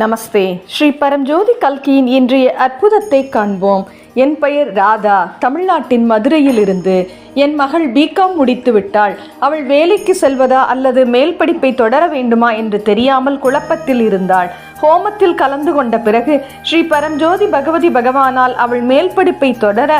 நமஸ்தே. ஸ்ரீ பரம்ஜோதி கல்கியின் இன்றைய அற்புதத்தை காண்போம். என் பெயர் ராதா. தமிழ்நாட்டின் மதுரையிலிருந்து என் மகள் பிகாம் முடித்து விட்டாள் அவள் வேலைக்கு செல்வதா அல்லது மேல் படிப்பை தொடர வேண்டுமா என்று தெரியாமல் குழப்பத்தில் இருந்தாள். ஹோமத்தில் கலந்து கொண்ட பிறகு ஸ்ரீ பரம்ஜோதி பகவதி பகவானால் அவள் மேல் படிப்பை தொடர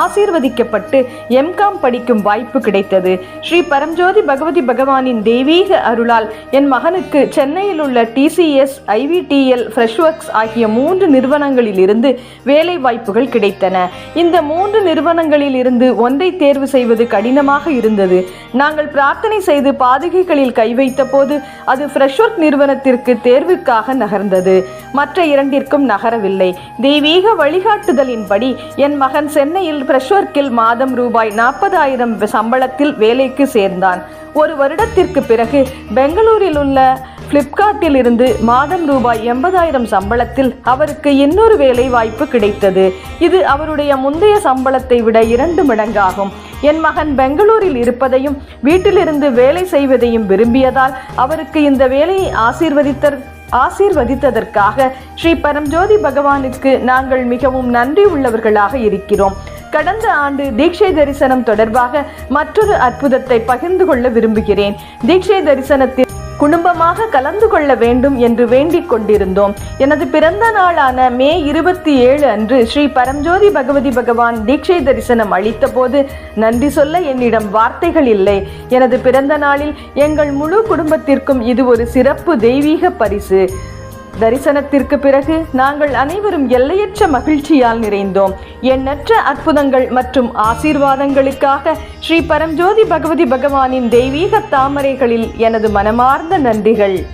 ஆசீர்வதிக்கப்பட்டு எம்காம் படிக்கும் வாய்ப்பு கிடைத்தது. ஸ்ரீ பரம்ஜோதி பகவதி பகவானின் தெய்வீக அருளால் என் மகனுக்கு சென்னையில் உள்ள டிசிஎஸ் ஐவிடிஎல் ஃப்ரெஷ்ஒர்க்ஸ் ஆகிய மூன்று நிறுவனங்களில் இருந்து வேலை வாய்ப்புகள் கிடைத்தன. இந்த மூன்று நிறுவனங்களில் இருந்து ஒன்றை தேர்வு செய்வது கடினமாக இருந்தது. நாங்கள் பிரார்த்தனை செய்து பாதுகைகளில் கை வைத்த போது அது ஃப்ரெஷ்ஒர்க் நிறுவனத்திற்கு தேர்வுக்காக நகர்ந்தது. மற்ற இரண்டிற்கும் நகரவில்லை. தெய்வீக வழிகாட்டுதலின்படி என் மகன் சென்னையில் பிரஷ்வர்க்கில் மாதம் ரூபாய் நாற்பதாயிரம் சம்பளத்தில் வேலைக்கு சேர்ந்தான். ஒரு வருடத்திற்கு பிறகு பெங்களூரில் உள்ள பிளிப்கார்ட்டில் இருந்து மாதம் ரூபாய் எண்பதாயிரம் சம்பளத்தில் அவருக்கு இன்னொரு வேலை வாய்ப்பு கிடைத்தது. இது அவருடைய முந்தைய சம்பளத்தை விட இரண்டு மடங்காகும். என் மகன் பெங்களூரில் இருப்பதையும் வீட்டிலிருந்து வேலை செய்வதையும் விரும்பியதால் அவருக்கு இந்த வேலையை ஆசீர்வதித்தர் ஆசீர்வதித்ததற்காக ஸ்ரீ பரம்ஜோதி பகவானுக்கு நாங்கள் மிகவும் நன்றி உள்ளவர்களாக இருக்கிறோம். கடந்த ஆண்டு தீட்சை தரிசனம் தொடர்பாக மற்றொரு அற்புதத்தை பகிர்ந்து கொள்ள விரும்புகிறேன். தீட்சை தரிசனத்தில் குடும்பமாக கலந்து கொள்ள வேண்டும் என்று வேண்டிக் கொண்டிருந்தோம். எனது பிறந்த நாளான மே இருபத்தி ஏழு அன்று ஸ்ரீ பரம்ஜோதி பகவதி பகவான் தீட்சை தரிசனம் அளித்த போது நன்றி சொல்ல என்னிடம் வார்த்தைகள் இல்லை. எனது பிறந்த நாளில் எங்கள் முழு குடும்பத்திற்கும் இது ஒரு சிறப்பு தெய்வீக பரிசு. தரிசனத்திற்கு பிறகு நாங்கள் அனைவரும் எல்லையற்ற மகிழ்ச்சியால் நிறைந்தோம். எண்ணற்ற அற்புதங்கள் மற்றும் ஆசீர்வாதங்களுக்காக ஸ்ரீ பரம்ஜோதி பகவதி பகவானின் தெய்வீக தாமரைகளில் எனது மனமார்ந்த நன்றிகள்.